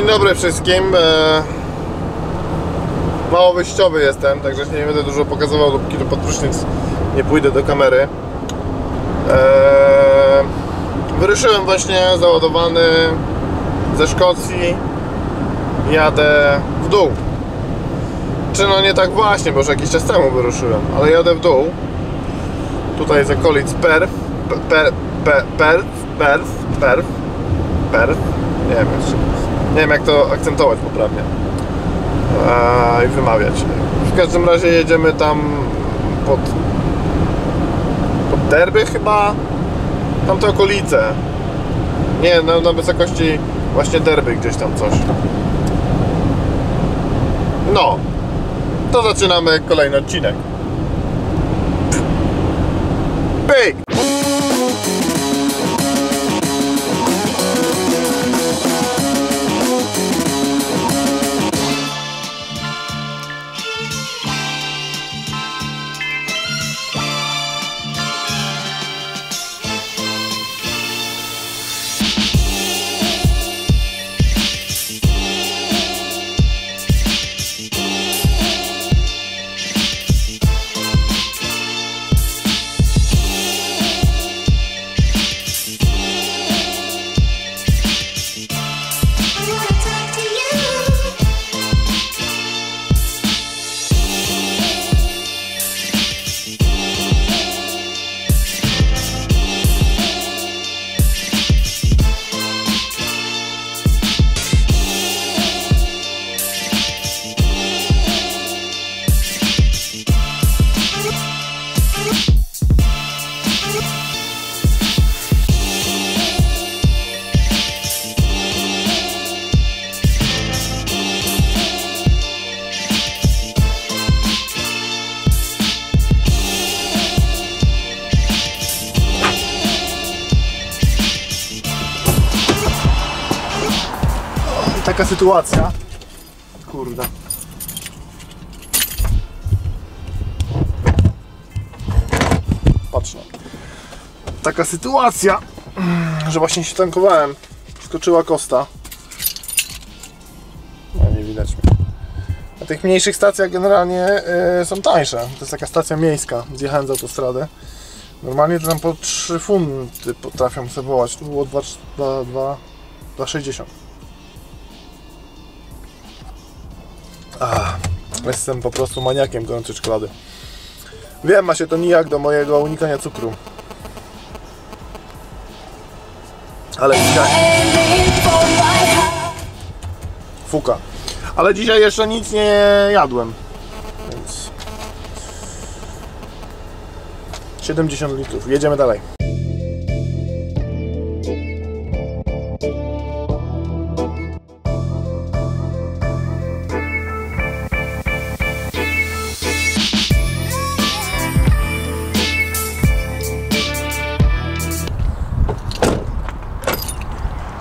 Dzień dobry wszystkim. E, mało wyjściowy jestem, także nie będę dużo pokazywał, dopóki do podprysznic nie pójdę do kamery. E, wyruszyłem właśnie załadowany ze Szkocji. Jadę w dół. Czy no nie tak właśnie, bo już jakiś czas temu wyruszyłem, ale jadę w dół. Tutaj z okolic Perth, per, per, Perth, Perth, Perth, Perth, nie wiem. Nie wiem jak to akcentować poprawnie eee, i wymawiać. W każdym razie jedziemy tam pod, pod Derby chyba, tam te okolice. Nie, na, na wysokości właśnie Derby gdzieś tam coś. No, to zaczynamy kolejny odcinek. Pyk! Taka sytuacja. Kurde. Patrz no. Taka sytuacja, że właśnie się tankowałem. Skoczyła kosta. No nie widać mnie. Na tych mniejszych stacjach generalnie y, są tańsze. To jest taka stacja miejska. Zjechałem z autostrady. Normalnie to tam po 3 funty potrafią sobie wołać. Tu było 2,60. Ach, jestem po prostu maniakiem gorącej czekolady. Wiem, ma się to nijak do mojego unikania cukru. Ale dzisiaj... Fuka. Ale dzisiaj jeszcze nic nie jadłem. Więc... 70 litrów. Jedziemy dalej.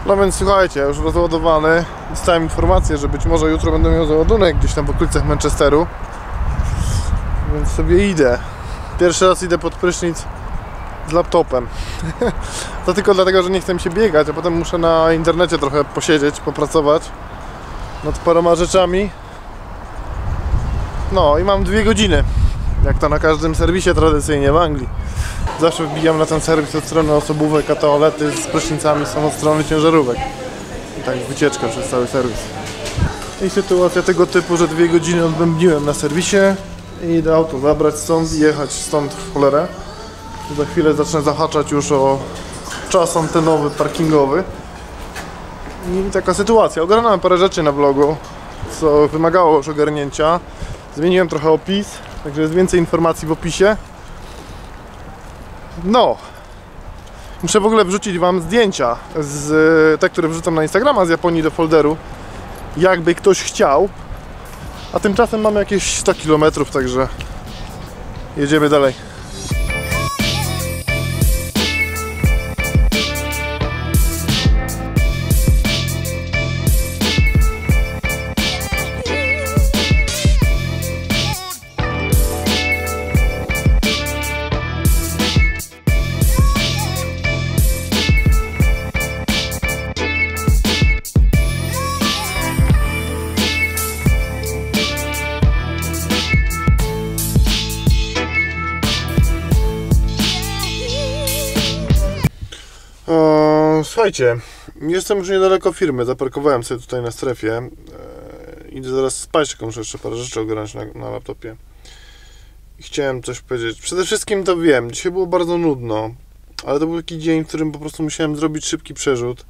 No więc słuchajcie, już rozładowany. Dostałem informację, że być może jutro będę miał załadunek gdzieś tam w okolicach Manchesteru. Więc sobie idę. Pierwszy raz idę pod prysznic z laptopem. to tylko dlatego, że nie chcę się biegać, a potem muszę na internecie trochę posiedzieć, popracować nad paroma rzeczami. No i mam dwie godziny. Jak to na każdym serwisie tradycyjnie w Anglii. Zawsze wbijam na ten serwis od strony osobówek, a toalety z prysznicami są od strony ciężarówek. I tak wycieczka przez cały serwis. I sytuacja tego typu, że dwie godziny odbębniłem na serwisie i idę auto zabrać stąd i jechać stąd w cholerę. Za chwilę zacznę zahaczać już o czas antenowy, parkingowy. I taka sytuacja. Ogarnąłem parę rzeczy na vlogu, co wymagało już ogarnięcia. Zmieniłem trochę opis, także jest więcej informacji w opisie. No. Muszę w ogóle wrzucić Wam zdjęcia z te, które wrzucam na Instagrama z Japonii do folderu. Jakby ktoś chciał. A tymczasem mamy jakieś 100 km, także jedziemy dalej. Słuchajcie, jestem już niedaleko firmy, zaparkowałem sobie tutaj na strefie. E, idę zaraz spać, tylko muszę jeszcze parę rzeczy ogarnąć na, na laptopie. I chciałem coś powiedzieć. Przede wszystkim to wiem, dzisiaj było bardzo nudno, ale to był taki dzień, w którym po prostu musiałem zrobić szybki przerzut.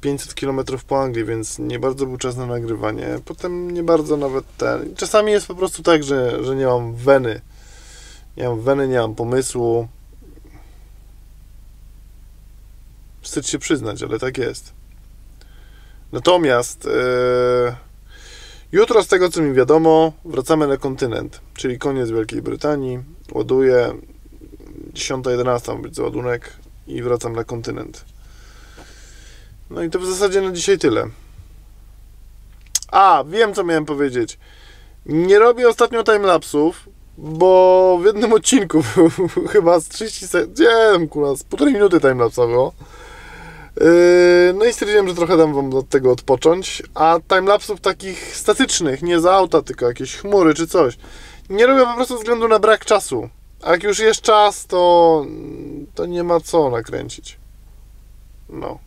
500 km po Anglii, więc nie bardzo był czas na nagrywanie. Potem nie bardzo nawet ten. Czasami jest po prostu tak, że, że nie mam weny. Nie mam weny, nie mam pomysłu. Wstyd się przyznać, ale tak jest. Natomiast e, jutro, z tego co mi wiadomo, wracamy na kontynent, czyli koniec Wielkiej Brytanii. Ładuję 10-11 ma być załadunek i wracam na kontynent. No i to w zasadzie na dzisiaj tyle. A, wiem co miałem powiedzieć. Nie robię ostatnio timelapsów, bo w jednym odcinku chyba z 30 sekund, nie wiem, z półtorej minuty timelapsa było. Yy, No i stwierdziłem, że trochę dam wam od tego odpocząć. A timelapsów takich statycznych, nie za auta, tylko jakieś chmury czy coś. Nie robię po prostu ze względu na brak czasu. A jak już jest czas, to, to nie ma co nakręcić. No.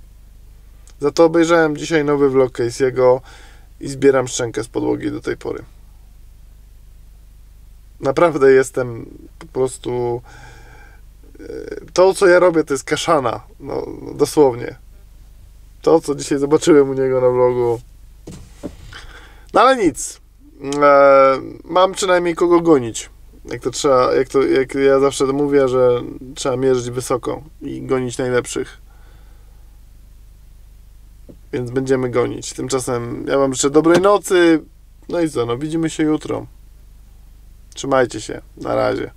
Za to obejrzałem dzisiaj nowy vlog Casey'ego i zbieram szczękę z podłogi do tej pory. Naprawdę jestem po prostu. To, co ja robię, to jest kaszana. No dosłownie. To, co dzisiaj zobaczyłem u niego na vlogu. No ale nic. E, mam przynajmniej kogo gonić. Jak to trzeba, jak to, jak ja zawsze to mówię, że trzeba mierzyć wysoko i gonić najlepszych. Więc będziemy gonić. Tymczasem ja wam życzę dobrej nocy. No i co, no widzimy się jutro. Trzymajcie się. Na razie.